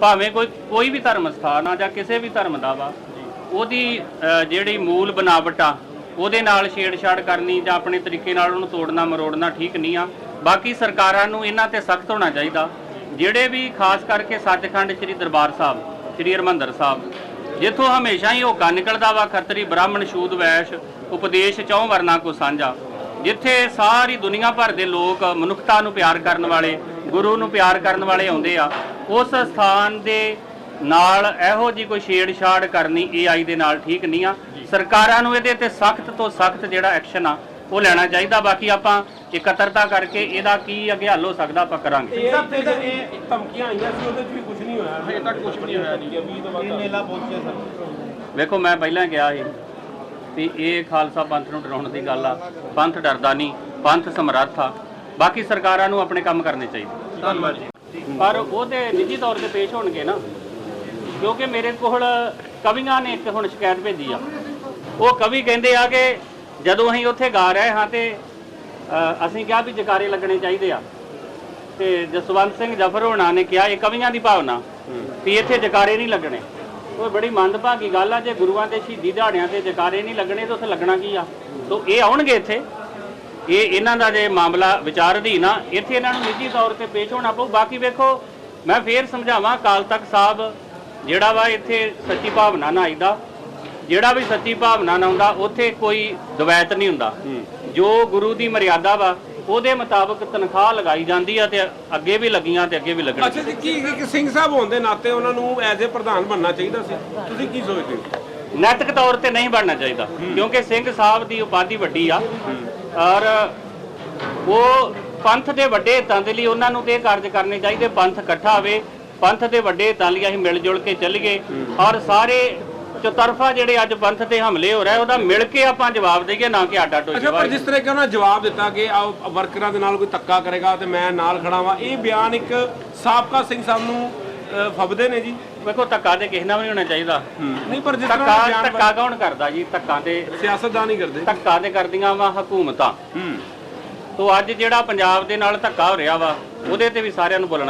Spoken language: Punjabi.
ਭਾਵੇਂ ਕੋਈ ਕੋਈ ਵੀ ਧਰਮ ਸਥਾਨ ਆ ਜਾਂ ਕਿਸੇ ਵੀ ਧਰਮ ਦਾ ਵਾ, ਉਹਦੀ ਜਿਹੜੀ ਮੂਲ ਬਨਾਵਟ ਆ, ਉਹਦੇ ਨਾਲ ਛੇੜਛਾੜ ਕਰਨੀ ਜਾਂ ਆਪਣੇ ਤਰੀਕੇ ਨਾਲ ਉਹਨੂੰ ਤੋੜਨਾ ਮਰੋੜਨਾ ਠੀਕ ਨਹੀਂ ਆ। ਬਾਕੀ ਸਰਕਾਰਾਂ ਨੂੰ ਇਹਨਾਂ ਤੇ ਸਖਤ ਹੋਣਾ ਚਾਹੀਦਾ। ਜਿਹੜੇ ਵੀ ਖਾਸ ਕਰਕੇ ਸੱਚਖੰਡ ਸ੍ਰੀ ਦਰਬਾਰ ਸਾਹਿਬ, ਸ੍ਰੀ ਹਰਮੰਦਰ ਸਾਹਿਬ, ਜਿੱਥੋਂ ਹਮੇਸ਼ਾ ਹੀ ਹੋਕਾ ਨਿਕਲਦਾ ਵਾ, ਖੱਤਰੀ ਬ੍ਰਾਹਮਣ ਸ਼ੂਦ ਵੈਸ਼, ਉਪਦੇਸ਼, ਚੌਂ ਵਰਨਾ ਕੋ ਸਾਂਝਾ, ਜਿੱਥੇ ਸਾਰੀ ਦੁਨੀਆ ਭਰ ਦੇ ਲੋਕ ਮਨੁੱਖਤਾ ਨੂੰ ਪਿਆਰ ਕਰਨ ਵਾਲੇ ਗੁਰੂ ਨੂੰ ਪਿਆਰ ਕਰਨ ਵਾਲੇ ਆਉਂਦੇ ਆ ਉਸ ਸਥਾਨ ਦੇ ਨਾਲ ਇਹੋ ਜੀ ਕੋਈ ਛੇੜਛਾੜ ਕਰਨੀ ਏਆਈ ਦੇ ਨਾਲ ਠੀਕ ਨਹੀਂ ਆ। ਸਰਕਾਰਾਂ ਨੂੰ ਇਹਦੇ ਤੇ ਸਖਤ ਤੋਂ ਸਖਤ ਜਿਹੜਾ ਐਕਸ਼ਨ ਆ ਉਹ ਲੈਣਾ ਚਾਹੀਦਾ। ਬਾਕੀ ਆਪਾਂ ਇਕੱਤਰਤਾ ਕਰਕੇ ਇਹਦਾ ਕੀ ਅੱਗੇ ਹੱਲ ਹੋ ਸਕਦਾ ਆਪਾਂ ਕਰਾਂਗੇ। ਇਹ ਤੇ ਇਹ ਧਮਕੀਆਂ ਆਈਆਂ ਸੀ ਉਹਦੇ 'ਚ ਵੀ ਕੁਝ ਨਹੀਂ ਹੋਇਆ। ਹਜੇ ਤੱਕ ਕੁਝ ਵੀ ਨਹੀਂ ਹੋਇਆ ਜੀ। 20 ਤੋਂ ਬਾਅਦ ਮੇਲਾ ਪਹੁੰਚਿਆ ਸਰ। ਵੇਖੋ ਮੈਂ ਪਹਿਲਾਂ ਕਿਹਾ ਸੀ ਵੀ ਇਹ ਖਾਲਸਾ ਪੰਥ ਨੂੰ ਡਰਾਉਣ ਦੀ ਗੱਲ ਆ। ਪੰਥ ਡਰਦਾ ਨਹੀਂ ਪੰਥ ਸਮਰੱਥ ਆ। ਬਾਕੀ ਸਰਕਾਰਾਂ ਨੂੰ ਆਪਣੇ ਕੰਮ ਕਰਨੇ ਚਾਹੀਦੇ। ਧੰਨਵਾਦ ਜੀ। ਪਰ ਉਹ ਤੇ ਨਿੱਜੀ ਤੌਰ ਤੇ ਪੇਸ਼ ਹੋਣਗੇ ਨਾ, ਕਿਉਂਕਿ ਮੇਰੇ ਕੋਲ ਕਵੀਆਂ ਨੇ ਇੱਕ ਹੁਣ ਸ਼ਿਕਾਇਤ ਭੇਜੀ ਆ। ਉਹ ਕਵੀ ਕਹਿੰਦੇ ਆ ਕਿ ਜਦੋਂ ਅਸੀਂ ਉੱਥੇ ਗਾ ਰਹੇ ਹਾਂ ਤੇ ਅਸੀਂ ਕਿਹਾ ਵੀ ਜਕਾਰੇ ਲੱਗਣੇ ਚਾਹੀਦੇ ਆ। ਤੇ ਜਸਵੰਤ ਸਿੰਘ ਜਫਰ ਹੋਣਾ ਨੇ ਕਿਹਾ, ਇਹ ਕਵੀਆਂ ਦੀ ਭਾਵਨਾ ਵੀ ਇੱਥੇ ਜਕਾਰੇ ਨਹੀਂ ਲੱਗਣੇ। ਉਹ ਬੜੀ ਮੰਦਭਾਗੀ ਗੱਲ ਆ, ਜੇ ਗੁਰੂਆਂ ਦੇ ਸ਼ਹੀਦੀ ਦਿਹਾੜਿਆਂ ਤੇ ਜਕਾਰੇ ਨਹੀਂ ਲੱਗਣੇ, ਤਾਂ ਉੱਥੇ ਲੱਗਣਾ ਕੀ ਆ? ਤੋਂ ਇਹ ਆਉਣਗੇ ਇੱਥੇ। ਇਹ ਇਹਨਾਂ ਦਾ ਜੇ ਮਾਮਲਾ ਵਿਚਾਰ ਅਧੀਨ ਆ ਇੱਥੇ ਇਹਨਾਂ ਨੂੰ ਨਿੱਜੀ ਤੌਰ ਤੇ ਪੇਸ਼ ਹੋਣਾ ਪਊ। ਬਾਕੀ ਵੇਖੋ ਮੈਂ ਫੇਰ ਸਮਝਾਵਾਂ ਅਕਾਲ ਤਖਤ ਸਾਹਿਬ ਜਿਹੜਾ ਵਾ ਇੱਥੇ ਸੱਚੀ ਭਾਵਨਾ ਨਾਲ ਆਈਦਾ। ਜਿਹੜਾ ਵੀ ਸੱਚੀ ਭਾਵਨਾ ਨਾਲ ਆਉਂਦਾ ਉੱਥੇ ਕੋਈ ਦਵੈਤ ਨਹੀਂ ਹੁੰਦਾ। ਜੋ ਗੁਰੂ ਦੀ ਮਰਿਆਦਾ ਵਾ ਉਹਦੇ ਮੁਤਾਬਕ ਤਨਖਾਹ ਲਗਾਈ ਜਾਂਦੀ ਆ ਤੇ ਅੱਗੇ ਵੀ ਲੱਗੀਆਂ ਤੇ ਅੱਗੇ ਵੀ ਲੱਗਣੀਆਂ ਅੱਛਾ ਜੀ ਕੀ ਕੀ ਸਿੰਘ ਸਾਹਿਬ ਹੋਣ ਦੇ ਨਾਤੇ ਉਹਨਾਂ ਨੂੰ ਐਜ਼ ਅ ਪ੍ਰਧਾਨ ਬਣਨਾ ਚਾਹੀਦਾ ਸੀ? ਤੁਸੀਂ ਕੀ ਸੋਚਦੇ ਹੋ? ਨੈਤਿਕ ਤੌਰ ਤੇ ਨਹੀਂ ਬਣਨਾ ਚਾਹੀਦਾ ਕਿਉਂਕਿ ਸਿੰਘ ਸਾਹਿਬ ਦੀ ਉਪਾਧੀ ਵੱਡੀ ਆ। ਔਰ ਉਹ ਪੰਥ ਦੇ ਵੱਡੇ ਹਿੱਤਾਂ ਦੇ ਲਈ ਉਹਨਾਂ ਨੂੰ ਤੇ ਇਹ ਕਾਰਜ ਕਰਨੇ ਚਾਹੀਦੇ ਪੰਥ ਇਕੱਠਾ ਹੋਵੇ ਪੰਥ ਦੇ ਵੱਡੇ ਹਿੱਤਾਂ ਲਈ ਅਸੀਂ ਮਿਲ ਜੁਲ ਕੇ ਚੱਲੀਏ ਔਰ ਸਾਰੇ ਚਤਰਫਾ ਜਿਹੜੇ ਅੱਜ ਪੰਥ ਤੇ ਹਮਲੇ ਹੋ ਰਹੇ ਉਹਦਾ ਮਿਲ ਕੇ ਆਪਾਂ ਜਵਾਬ ਦੇਈਏ ਨਾ ਕਿ ਆਡਾ ਅੱਛਾ ਟੋਏ ਪਰ ਜਿਸ ਤਰ੍ਹਾਂ ਕਿ ਉਹਨਾਂ ਜਵਾਬ ਦਿੱਤਾ ਕਿ ਆ ਵਰਕਰਾਂ ਦੇ ਨਾਲ ਕੋਈ ਧੱਕਾ ਕਰੇਗਾ ਤੇ ਮੈਂ ਨਾਲ ਖੜਾ ਵਾਂ ਇਹ ਬਿਆਨ ਇੱਕ ਸਾਬਕਾ ਸਿੰਘ ਸਾਹਿਬ ਨੂੰ ਫਬਦੇ ਨੇ ਜੀ। ਵੇਖੋ ਧੱਕਾ ਤੇ ਕਿਸੇ ਨਾਲ ਵੀ ਨਹੀਂ ਹੋਣਾ ਚਾਹੀਦਾ। ਨਹੀਂ ਪਰ ਜਿਸ ਤਰ੍ਹਾਂ ਧੱਕਾ ਕੌਣ ਕਰਦਾ ਜੀ? ਧੱਕਾ ਤੇ ਸਿਆਸਤਦਾਨ ਹੀ ਕਰਦੇ। ਧੱਕਾ ਤੇ ਕਰਦੀਆਂ ਵਾ ਹਕੂਮਤਾਂ। ਹੂੰ। ਤੋਂ ਅੱਜ ਜਿਹੜਾ ਪੰਜਾਬ ਦੇ ਨਾਲ ਧੱਕਾ ਹੋ ਰਿਹਾ ਵਾ ਉਹਦੇ ਤੇ ਵੀ ਸਾਰਿਆਂ ਨੂੰ ਬੋਲਣਾ